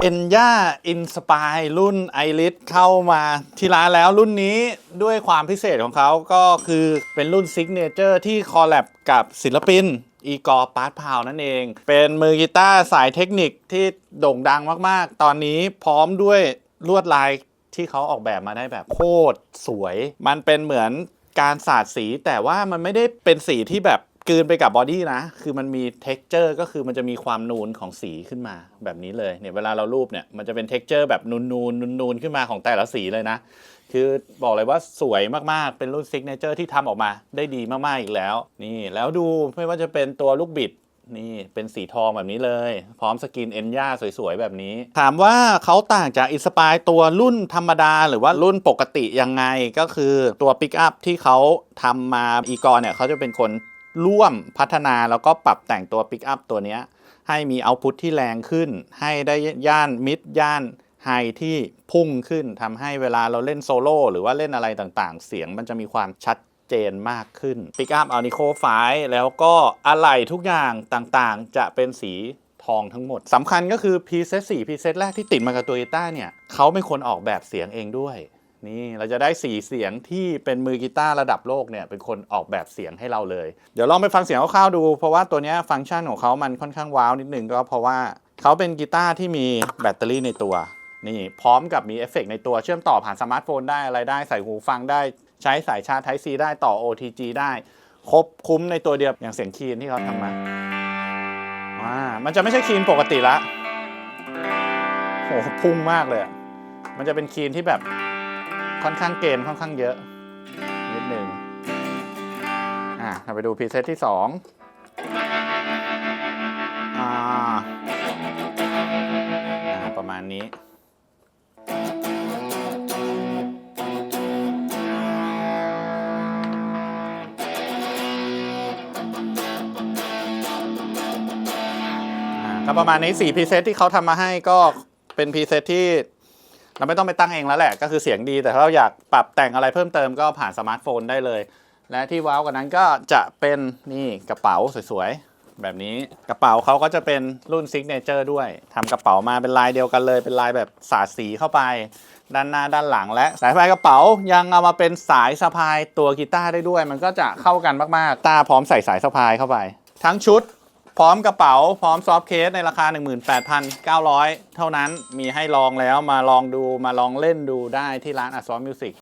เอ็นย่าอินสปายรุ่นไอริสเข้ามาที่ร้านแล้วรุ่นนี้ด้วยความพิเศษของเขาก็คือเป็นรุ่นซิกเนเจอร์ที่คอลแลบกับศิลปินอีกอร์ปาร์ตพาวนั่นเอง เป็นมือกีตาร์สายเทคนิคที่โด่งดังมากๆ ตอนนี้พร้อมด้วยลวดลายที่เขาออกแบบมาได้แบบโคตรสวย มันเป็นเหมือนการสาดสีแต่ว่ามันไม่ได้เป็นสีที่แบบ กืนไปกับบอดี้นะ คือมันมี t e x t อร์ก็คือมันจะมีความนูนของสีขึ้นมาแบบนี้เลยเนี่ยเวลาเรารูปเนี่ยมันจะเป็น t e x t อร์แบบนูนนูนนูนนูนขึ้นมาของแต่ละสีเลยนะ คือบอกเลยว่าสวยมากๆ เป็นรุ่นซิกเนเจอร์ที่ทำออกมาได้ดีมากๆอีกแล้ว นี่แล้วดูไม่ว่าจะเป็นตัวลูกบิดนี่เป็นสีทองแบบนี้เลย พร้อมสกินเอ็นย่าสวยๆ แบบนี้ ถามว่าเขาต่างจากอินสปายตัวรุ่นธรรมดา หรือว่ารุ่นปกติยังไงก็คือตัวปิกอัพที่เขาทำมาอีกอร์เนี่ยเขาจะเป็นคน ร่วมพัฒนาแล้วก็ปรับแต่งตัวปิกอัพตัวนี้ให้มีเอาพุทที่แรงขึ้น ให้ได้ย่านมิดย่านไฮที่พุ่งขึ้นทำให้เวลาเราเล่นโซโล่หรือว่าเล่นอะไรต่างๆ เสียงมันจะมีความชัดเจนมากขึ้นปิกอัพเอานิโคไฟแล้วก็อะไหล่ทุกอย่างต่างๆ จะเป็นสีทองทั้งหมดสำคัญก็คือพรีเซต4พรีเซตแรกที่ติดมากับตัวกีตาร์เนี่ยเขาเป็นคนออกแบบเสียงเองด้วย นี่เราจะได้สีเสียงที่เป็นมือกีตาร์ระดับโลกเนี่ยเป็นคนออกแบบเสียงให้เราเลย เดี๋ยวลองไปฟังเสียงคร่าวๆดู เพราะว่าตัวนี้ฟังก์ชันของเขามันค่อนข้างว้าวนิดนึงก็เพราะว่าเขาเป็นกีตาร์ที่มีแบตเตอรี่ในตัวนี่พร้อมกับมีเอฟเฟกต์ในตัวเชื่อมต่อผ่านสมาร์ทโฟนได้อะไรได้ใส่หูฟังได้ใช้สายชาร์จ Type C ได้ต่อ OTG ได้ครบคุ้มในตัวเดียวอย่างเสียงคีนที่เขาทำมาอ่ามันจะไม่ใช่คีนปกติละโหพุ่งมากเลย มันจะเป็นคีนที่แบบ ค่อนข้างเกณฑ์ค่อนข้างเยอะ นิดหนึ่งอะเราไปดูพรีเซตที่สองอ่าประมาณนี้อ่าก็ประมาณนี้4พรีเซตที่เขาทำมาให้ก็เป็นพรีเซตที่ เราไม่ต้องไปตั้งเองแล้วแหละ ก็คือเสียงดี แต่ถ้าเราอยากปรับแต่งอะไรเพิ่มเติมก็ผ่านสมาร์ทโฟนได้เลย และที่ว้าวกว่านั้นก็จะเป็นนี่กระเป๋าสวยๆ แบบนี้กระเป๋าเขาก็จะเป็นรุ่นซิกเนเจอร์ด้วยทำกระเป๋ามาเป็นลายเดียวกันเลย เป็นลายแบบสาดสีเข้าไป ด้านหน้าด้านหลัง และสายสะพายกระเป๋ายังเอามาเป็นสายสะพายตัวกีตาร์ได้ด้วย มันก็จะเข้ากันมากๆตาพร้อมใส่สายสะพายเข้าไป ทั้งชุด พร้อมกระเป๋าพร้อมซอฟต์เคสในราคา 18,900 เท่านั้นมีให้ลองแล้วมาลองดูมาลองเล่นดูได้ที่ร้านอัศวมิวสิก